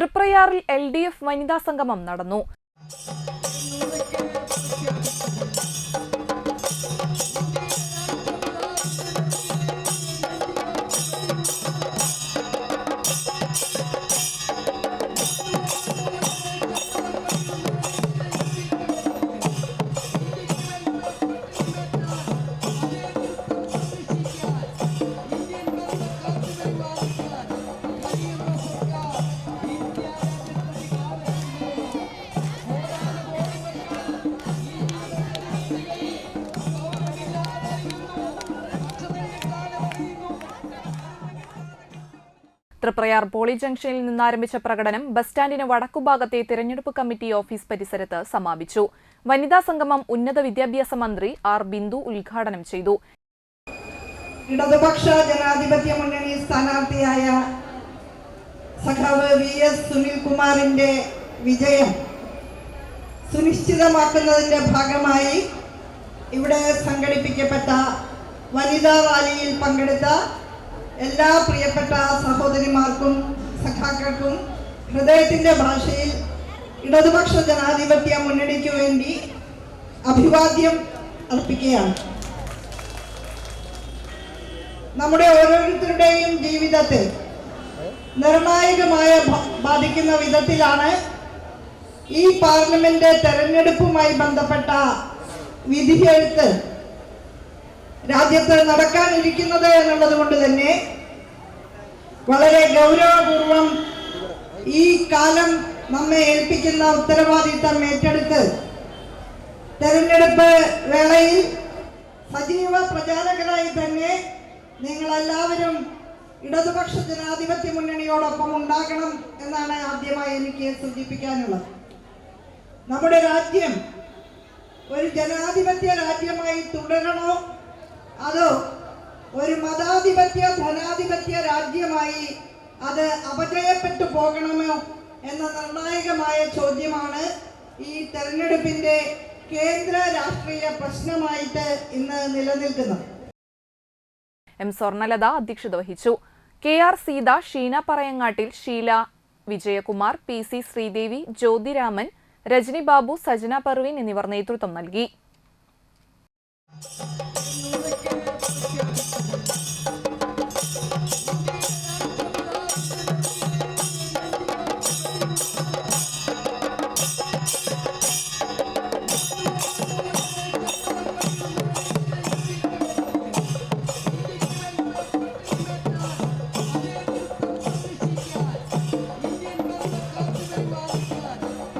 തൃപ്രയാറിൽ L D F വനിതാ സംഗമം നടന്നു. തൃപ്രയാർ പോളി ജംഗ്ഷനിൽ നിന്നാരംഭിച്ച പ്രകടനം ബസ് സ്റ്റാൻഡിന് വടക്കുഭാഗത്തെ തിരഞ്ഞെടുപ്പ് കമ്മിറ്റി ഓഫീസ് പരിസരത്ത് സമാപിച്ചു. വനിതാ സംഗമം ഉന്നത വിദ്യാഭ്യാസ മന്ത്രി ആർ ബിന്ദു ഉദ്ഘാടനം ചെയ്തു. ഇടതുപക്ഷ ജനാധിപത്യ മുന്നണി സ്ഥാനാർത്ഥിയായ സഖാവ് വി എസ് സുനിൽകുമാറിന്റെ വിജയം സുനിശ്ചിതമാക്കുന്നതിന്റെ ഭാഗമായി ഇവിടെ സംഘടിപ്പിക്കപ്പെട്ട വനിതാ റാലിയിൽ പങ്കെടുത്ത എല്ലാ പ്രിയപ്പെട്ട സഹോദരിമാർക്കും സഖാക്കൾക്കും ഹൃദയത്തിന്റെ ഭാഷയിൽ ഇടതുപക്ഷ ജനാധിപത്യ മുന്നണിക്ക് വേണ്ടി അഭിവാദ്യം അർപ്പിക്കുകയാണ്. നമ്മുടെ ഓരോരുത്തരുടെയും ജീവിതത്തെ നിർണായകമായ ബാധിക്കുന്ന വിധത്തിലാണ് ഈ പാർലമെന്റ് തെരഞ്ഞെടുപ്പുമായി ബന്ധപ്പെട്ട വിധിയെഴുത്ത് രാജ്യത്ത് നടക്കാനിരിക്കുന്നത് എന്നുള്ളത് കൊണ്ട് തന്നെ വളരെ ഗൗരവപൂർവം ഈ കാലം നമ്മെ ഏൽപ്പിക്കുന്ന ഉത്തരവാദിത്തം ഏറ്റെടുത്ത് തെരഞ്ഞെടുപ്പ് വേളയിൽ സജീവ പ്രചാരകരായി തന്നെ നിങ്ങളെല്ലാവരും ഇടതുപക്ഷ ജനാധിപത്യ മുന്നണിയോടൊപ്പം ഉണ്ടാകണം എന്നാണ് ആദ്യമായി എനിക്ക് സൂചിപ്പിക്കാനുള്ളത്. നമ്മുടെ രാജ്യം ഒരു ജനാധിപത്യ രാജ്യമായി തുടരണോ അതോ ഒരു മതാധിപത്യ ധനാധിപത്യ രാജ്യമായി അത് അപജയപ്പെട്ടു പോകണമോ എന്ന നിർണായകമായ ചോദ്യമാണ് ഈ തെരഞ്ഞെടുപ്പിന്റെ കേന്ദ്ര രാഷ്ട്രീയ പ്രശ്നമായിട്ട് ഇന്ന് നിലനിൽക്കുന്നത്. എം സ്വർണലത അധ്യക്ഷത വഹിച്ചു. K R Seetha Sheena Parayangattil Sheela Vijayakumar P C Sreedevi Jyothiraman Rajani Babu Sajana Parveen എന്നിവർ നേതൃത്വം നൽകി. 了。